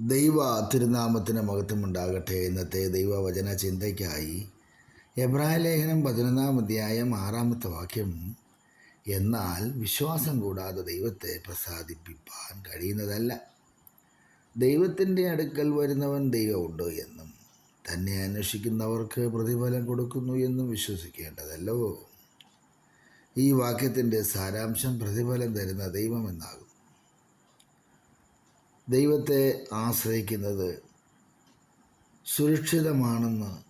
ദൈവ തിരുനാമത്തിന് മഹത്വമുണ്ടാകട്ടെ. ഇന്നത്തെ ദൈവവചന ചിന്തയ്ക്കായി എബ്രായ ലേഖനം പതിനൊന്നാം അധ്യായം ആറാമത്തെ വാക്യം എന്നാൽ വിശ്വാസം കൂടാതെ ദൈവത്തെ പ്രസാദിപ്പിപ്പാൻ കഴിയുന്നതല്ല. ദൈവത്തിന്റെ അടുക്കൽ വരുന്നവൻ ദൈവമുണ്ട് എന്നും തന്നെ അന്വേഷിക്കുന്നവർക്ക് പ്രതിഫലം കൊടുക്കുന്നു എന്നും വിശ്വസിക്കേണ്ടതല്ലോ. ഈ വാക്യത്തിന്റെ സാരാംശം പ്രതിഫലം തരുന്ന ദൈവമെന്നാകും ദൈവത്തെ ആശ്രയിക്കുന്നത് സുരക്ഷിതമാണെന്ന്.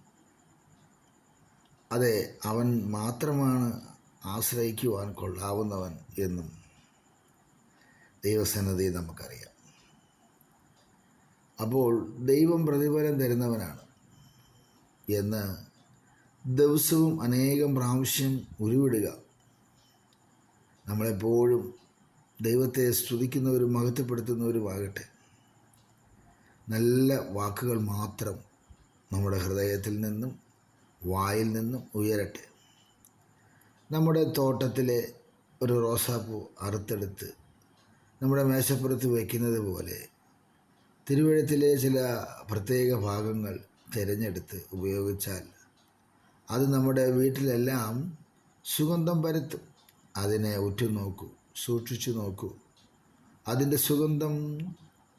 അതെ അവൻ മാത്രമാണ് ആശ്രയിക്കുവാൻ കൊള്ളാവുന്നവൻ എന്നും ദൈവസന്നതി നമുക്കറിയാം. അപ്പോൾ ദൈവം പ്രതിഫലം തരുന്നവനാണ് എന്ന് ദിവസവും അനേകം പ്രാവശ്യം ഉരുവിടുക നമ്മളെപ്പോഴും ദൈവത്തെ സ്തുതിക്കുന്നവരും മഹത്വപ്പെടുത്തുന്നവരുമാകട്ടെ. നല്ല വാക്കുകൾ മാത്രം നമ്മുടെ ഹൃദയത്തിൽ നിന്നും വായിൽ നിന്നും ഉയരട്ടെ. നമ്മുടെ തോട്ടത്തിലെ ഒരു റോസാപ്പൂ അറുത്തെടുത്ത് നമ്മുടെ മേശപ്പുറത്ത് വയ്ക്കുന്നത് പോലെ തിരുവഴുത്തിലെ ചില പ്രത്യേക ഭാഗങ്ങൾ തിരഞ്ഞെടുത്ത് ഉപയോഗിച്ചാൽ അത് നമ്മുടെ വീട്ടിലെല്ലാം സുഗന്ധം പരത്തും. അതിനെ ഉറ്റുനോക്കൂ. സൂക്ഷിച്ചു നോക്കൂ. അതിന്റെ സുഗന്ധം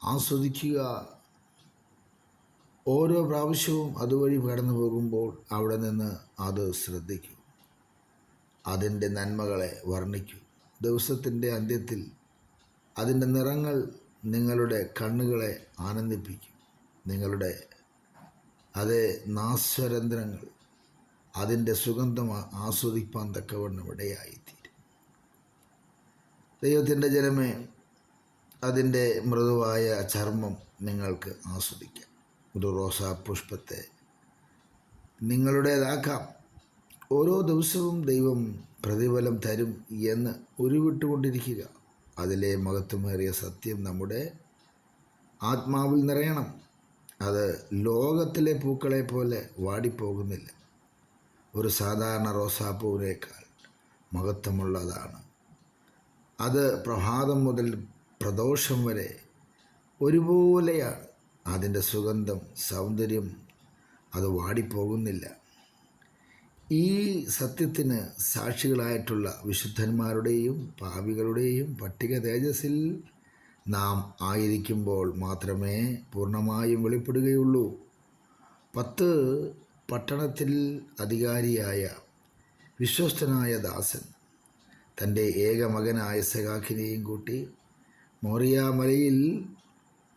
ആസ്വദിക്കുക. ഓരോ പ്രാവശ്യവും അതുവഴി കടന്നു പോകുമ്പോൾ അവിടെ നിന്ന് അത് ശ്രദ്ധിക്കൂ. അതിന്റെ നന്മകളെ വർണിക്കൂ. ദിവസത്തിന്റെ അന്ത്യത്തിൽ അതിന്റെ നിറങ്ങൾ നിങ്ങളുടെ കണ്ണുകളെ ആനന്ദിപ്പിക്കും. നിങ്ങളുടെ അതേ നാസ്വരന്ധ്രങ്ങൾ അതിന്റെ സുഗന്ധം ആസ്വദിപ്പാൻ തക്കവണ്ണം ഇടയായിത്തീരും. ദൈവത്തിന്റെ ജനമേ അതിന്റെ മൃദുവായ ചർമ്മം നിങ്ങൾക്ക് ആസ്വദിക്കാം. ഒരു റോസാ പുഷ്പത്തെ നിങ്ങളുടേതാക്കാം. ഓരോ ദിവസവും ദൈവം പ്രതിഫലം തരും എന്ന് ഉരുവിട്ടുകൊണ്ടിരിക്കുക. അതിലെ മഹത്വമേറിയ സത്യം നമ്മുടെ ആത്മാവിൽ നിറയണം. അത് ലോകത്തിലെ പൂക്കളെ പോലെ വാടിപ്പോകുന്നില്ല. ഒരു സാധാരണ റോസാപ്പൂവിനേക്കാൾ മഹത്വമുള്ളതാണ് അത് പ്രഭാതം മുതൽ പ്രദോഷം വരെ ഒരുപോലെയാണ്. അതിന്റെ സുഗന്ധം സൗന്ദര്യം അത് വാടിപ്പോകുന്നില്ല. ഈ സത്യത്തിന് സാക്ഷികളായിട്ടുള്ള വിശുദ്ധന്മാരുടെയും പാവികളുടെയും പട്ടിക തേജസ്സിൽ നാം ആയിരിക്കുമ്പോൾ മാത്രമേ പൂർണമായും വെളിപ്പെടുകയുള്ളൂ. പത്ത് പട്ടണത്തിൽ അധികാരിയായ വിശ്വസ്തനായ ദാസൻ തന്റെ ഏക മകനായ സഖാക്കിനെയും കൂട്ടി മോറിയ മലയിൽ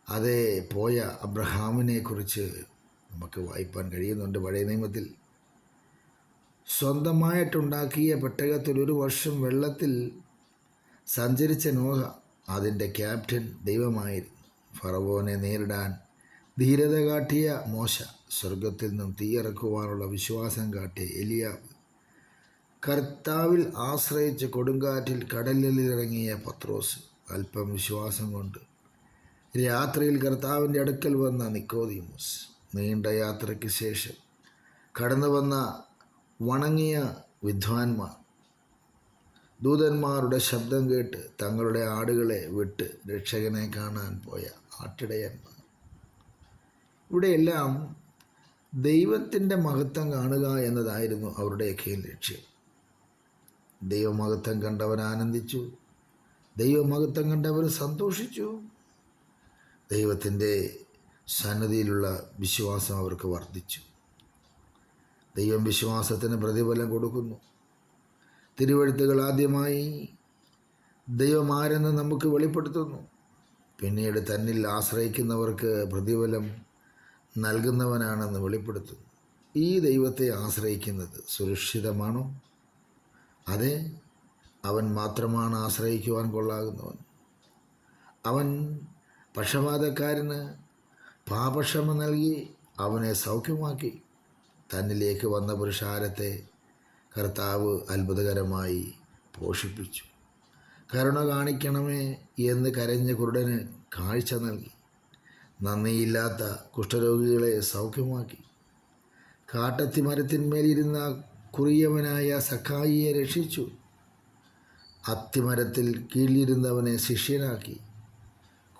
അതേ പോയ അബ്രഹാമിനെ കുറിച്ച് നമുക്ക് വായിപ്പാൻ കഴിയുന്നുണ്ട് പഴയ നിയമത്തിൽ. സ്വന്തമായിട്ടുണ്ടാക്കിയ പെട്ടകത്തിൽ ഒരു വർഷം വെള്ളത്തിൽ സഞ്ചരിച്ച നോഹ അതിന്റെ ക്യാപ്റ്റൻ ദൈവമായിരുന്നു. ഫറവോനെ നേരിടാൻ ധീരത കാട്ടിയ മോശ സ്വർഗത്തിൽ നിന്നും തീയിറക്കുവാനുള്ള വിശ്വാസം കാട്ടിയ എലിയാവ് കർത്താവിൽ ആശ്രയിച്ച് കൊടുങ്കാറ്റിൽ കടലിലിറങ്ങിയ പത്രോസ് അല്പം വിശ്വാസം കൊണ്ട് രാത്രിയിൽ കർത്താവിന്റെ അടുക്കൽ വന്ന നിക്കോദിമോസ് നീണ്ട യാത്രയ്ക്ക് ശേഷം കടന്നു വന്ന വണങ്ങിയ വിദ്വാൻമാർ ദൂതന്മാരുടെ ശബ്ദം കേട്ട് തങ്ങളുടെ ആടുകളെ വിട്ട് രക്ഷകനെ കാണാൻ പോയ ആട്ടിടയന്മാർ. ഇവിടെയെല്ലാം ദൈവത്തിന്റെ മഹത്വം കാണുക എന്നതായിരുന്നു അവരുടെയൊക്കെ ലക്ഷ്യം. ദൈവമഹത്വം കണ്ടവൻ ആനന്ദിച്ചു. ദൈവമഹത്വം കണ്ടവർ സന്തോഷിച്ചു. ദൈവത്തിന്റെ സന്നദ്ധിയിലുള്ള വിശ്വാസം അവർക്ക് വർദ്ധിച്ചു. ദൈവം വിശ്വാസത്തിന് പ്രതിഫലം കൊടുക്കുന്നു. തിരുവഴുത്തുകൾ ആദ്യമായി ദൈവമാരെന്ന് നമുക്ക് വെളിപ്പെടുത്തുന്നു. പിന്നീട് തന്നിൽ ആശ്രയിക്കുന്നവർക്ക് പ്രതിഫലം നൽകുന്നവനാണെന്ന് വെളിപ്പെടുത്തുന്നു. ഈ ദൈവത്തെ ആശ്രയിക്കുന്നത് സുരക്ഷിതമാണോ? അതെ അവൻ മാത്രമാണ് ആശ്രയിക്കുവാൻ കൊള്ളാകുന്നവൻ. അവൻ പക്ഷപാതക്കാരന് പാപക്ഷമ നൽകി അവനെ സൗഖ്യമാക്കി. തന്നിലേക്ക് വന്ന പുരുഷാരത്തെ കർത്താവ് അത്ഭുതകരമായി പോഷിപ്പിച്ചു. കരുണ കാണിക്കണമേ എന്ന് കരഞ്ഞ കുരുടന് കാഴ്ച നൽകി. നന്ദിയില്ലാത്ത കുഷ്ഠരോഗികളെ സൗഖ്യമാക്കി. കാട്ടത്തി മരത്തിന്മേലിരുന്ന കുറിയവനായ സഖായിയെ രക്ഷിച്ചു. അത്തിമരത്തിൽ കീഴിലിരുന്നവനെ ശിഷ്യനാക്കി.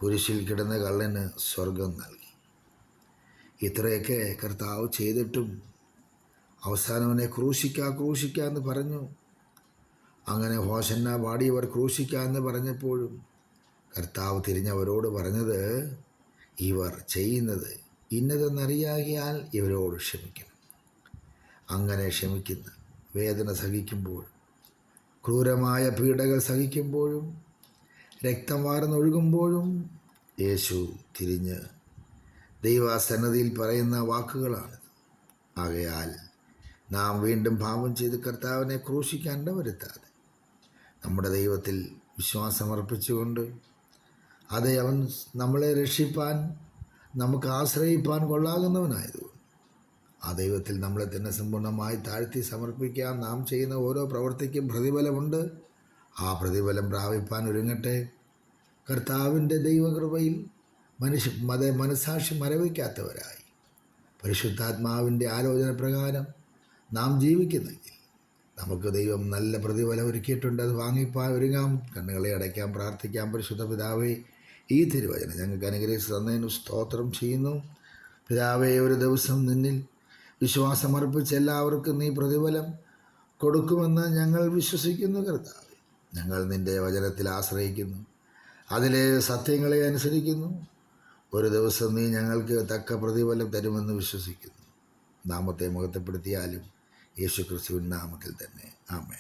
കുരിശിൽ കിടന്ന കള്ളന് സ്വർഗം നൽകി. ഇത്രയൊക്കെ കർത്താവ് ചെയ്തിട്ടും അവസാനവനെ ക്രൂശിക്ക ക്രൂശിക്ക എന്ന് പറഞ്ഞു. അങ്ങനെ ഹോഷന്ന പാടിയവർ ക്രൂശിക്ക എന്ന് പറഞ്ഞപ്പോഴും കർത്താവ് തിരിഞ്ഞവരോട് പറഞ്ഞത് ഇവർ ചെയ്യുന്നത് ഇന്നതെന്നറിയാകിയാൽ ഇവരോട് ക്ഷമിക്കണം. അങ്ങനെ ക്ഷമിക്കുന്ന. വേദന സഹിക്കുമ്പോൾ ക്രൂരമായ പീഡകൾ സഹിക്കുമ്പോഴും രക്തം വാർന്നൊഴുകുമ്പോഴും യേശു തിരിഞ്ഞ് ദൈവസന്നതിയിൽ പറയുന്ന വാക്കുകളാണിത്. ആകയാൽ നാം വീണ്ടും പാപം ചെയ്ത് കർത്താവിനെ ക്രൂശിക്കാൻ വരുത്താതെ നമ്മുടെ ദൈവത്തിൽ വിശ്വാസമർപ്പിച്ചുകൊണ്ട് അതേ അവൻ നമ്മളെ രക്ഷിപ്പാൻ നമുക്ക് ആശ്രയിപ്പാൻ കൊള്ളാകുന്നവനായതുകൊണ്ട് ദൈവത്തിൽ നമ്മളെ തന്നെ സമ്പൂർണമായി താഴ്ത്തി സമർപ്പിക്കാൻ നാം ചെയ്യുന്ന ഓരോ പ്രവൃത്തിക്കും പ്രതിഫലമുണ്ട്. ആ പ്രതിഫലം പ്രാപിപ്പാൻ ഒരുങ്ങട്ടെ. കർത്താവിന്റെ ദൈവകൃപയിൽ മനുഷ്യ മത മനസാക്ഷി മരവിക്കാത്തവരായി. പരിശുദ്ധാത്മാവിന്റെ ആലോചന പ്രകാരം നാം ജീവിക്കുന്നെങ്കിൽ നമുക്ക് ദൈവം നല്ല പ്രതിഫലം ഒരുക്കിയിട്ടുണ്ട്. അത് വാങ്ങിപ്പാൻ ഒരുങ്ങാം. കണ്ണുകളെ അടയ്ക്കാം പ്രാർത്ഥിക്കാം. പരിശുദ്ധ പിതാവേ ഈ തിരുവചന ഞങ്ങൾക്ക് അനുഗ്രഹിച്ച് തന്നതിന് സ്തോത്രം ചെയ്യുന്നു. പിതാവേ ഒരു ദിവസം നിന്നിൽ വിശ്വാസമർപ്പിച്ച് എല്ലാവർക്കും നീ പ്രതിഫലം കൊടുക്കുമെന്ന് ഞങ്ങൾ വിശ്വസിക്കുന്നു കർത്താവ്. ഞങ്ങൾ നിന്റെ വചനത്തിൽ ആശ്രയിക്കുന്നു. അതിലെ സത്യങ്ങളെ അനുസരിക്കുന്നു. ഒരു ദിവസം നീ ഞങ്ങൾക്ക് തക്ക പ്രതിഫലം തരുമെന്ന് വിശ്വസിക്കുന്നു. നാമത്തെ മുഖത്തപ്പെടുത്തിയാലും യേശു ക്രിസ്തുവിൻ നാമത്തിൽ തന്നെ. ആമേൻ.